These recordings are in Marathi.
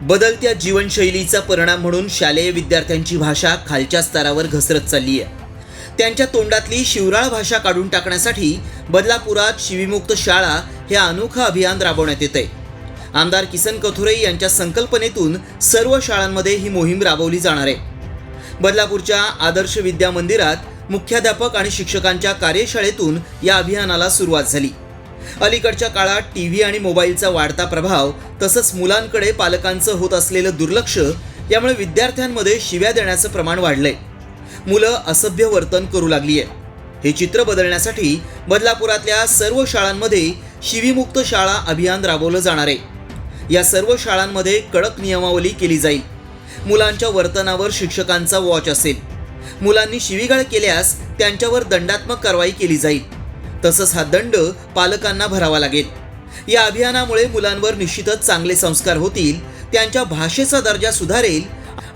बदलत्या जीवनशैलीचा परिणाम म्हणून शालेय विद्यार्थ्यांची भाषा खालच्या स्तरावर घसरत चालली आहे. त्यांच्या तोंडातली शिवराळ भाषा काढून टाकण्यासाठी बदलापुरात शिवीमुक्त शाळा हे अनोखं अभियान राबवण्यात येत आहे आमदार किसन कथोरे यांच्या संकल्पनेतून सर्व शाळांमध्ये ही मोहीम राबवली जाणार आहे. बदलापूरच्या आदर्श विद्या मंदिरात मुख्याध्यापक आणि शिक्षकांच्या कार्यशाळेतून या अभियानाला सुरुवात झाली. अलीकडच्या काळात टी व्ही आणि मोबाईलचा वाढता प्रभाव तसंच मुलांकडे पालकांचं होत असलेलं दुर्लक्ष यामुळे विद्यार्थ्यांमध्ये शिव्या देण्याचं प्रमाण वाढलंय. मुलं असभ्य वर्तन करू लागली आहे हे चित्र बदलण्यासाठी बदलापुरातल्या सर्व शाळांमध्ये शिवीमुक्त शाळा अभियान राबवलं जाणार आहे. या सर्व शाळांमध्ये कडक नियमावली केली जाईल. मुलांच्या वर्तनावर शिक्षकांचा वॉच असेल. मुलांनी शिवीगाळ केल्यास त्यांच्यावर दंडात्मक कारवाई केली जाईल. तसंच हा दंड पालकांना भरावा लागेल. या अभियानामुळे मुलांवर निश्चितच चांगले संस्कार होतील त्यांच्या भाषेचा दर्जा सुधारेल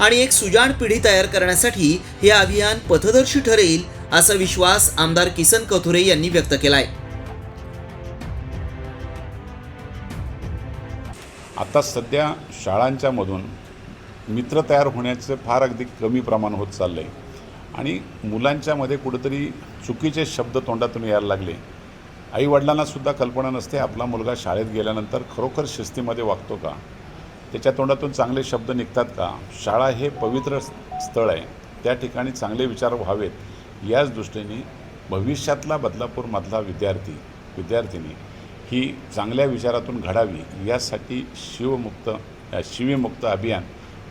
आणि एक सुजाण पिढी तयार करण्यासाठी हे अभियान पथदर्शी ठरेल असा विश्वास आमदार किसन कथुरे यांनी व्यक्त केलाय. आता सध्या शाळांच्या मधून मित्र तयार होण्याचं फार अगदी कमी प्रमाण होत चाललं आहे आणि मुलांच्यामध्ये कुठेतरी चुकीचे शब्द तोंडातून यायला लागले. आईवडिलांनासुद्धा कल्पना नसते आपला मुलगा शाळेत गेल्यानंतर खरोखर शिस्तीमध्ये वागतो का? त्याच्या तोंडातून चांगले शब्द निघतात का? शाळा हे पवित्र स्थळ आहे. त्या ठिकाणी चांगले विचार व्हावेत याच दृष्टीने भविष्यातला बदलापूरमधला विद्यार्थी विद्यार्थिनी ही चांगल्या विचारातून घडावी यासाठी शिवमुक्त शिवीमुक्त अभियान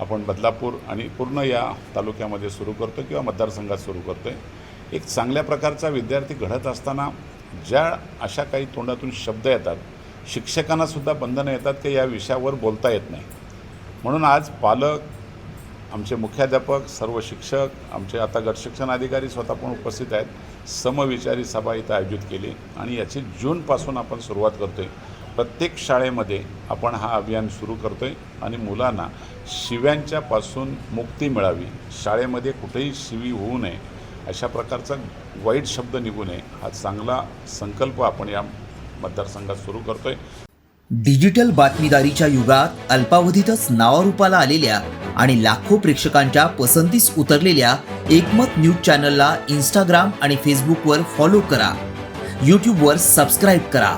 आपण बदलापूर आणि पूर्ण या तालुक्यामध्ये सुरू करतो किंवा मतदारसंघात सुरू करतो आहे एक चांगल्या प्रकारचा विद्यार्थी घडत असताना ज्या अशा काही तोंडातून शब्द येतात शिक्षकांनासुद्धा बंधनं येतात की या विषयावर बोलता येत नाही. म्हणून आज पालक आमचे मुख्याध्यापक सर्व शिक्षक आमचे आता गट शिक्षण अधिकारी स्वतः पण उपस्थित आहेत. समविचारी सभा इथं आयोजित केली आणि याची जूनपासून आपण सुरुवात करतो आहे प्रत्येक शाळेमध्ये आपण हा अभियान सुरू करतो आहे आणि मुलांना शिव्यांच्यापासून मुक्ती मिळावी. शाळेमध्ये कुठेही शिवी होऊ नये. अशा प्रकारचा वाईट शब्द निघू नये. हा चांगला संकल्प आपण या मतदारसंघात सुरू करतो आहे डिजिटल बातमीदारीच्या युगात अल्पावधीतच नावारूपाला आलेल्या आणि लाखो प्रेक्षकांच्या पसंतीस उतरलेल्या एकमत न्यूज चॅनलला इंस्टाग्राम आणि फेसबुकवर फॉलो करा. यूट्यूबवर सबस्क्राईब करा.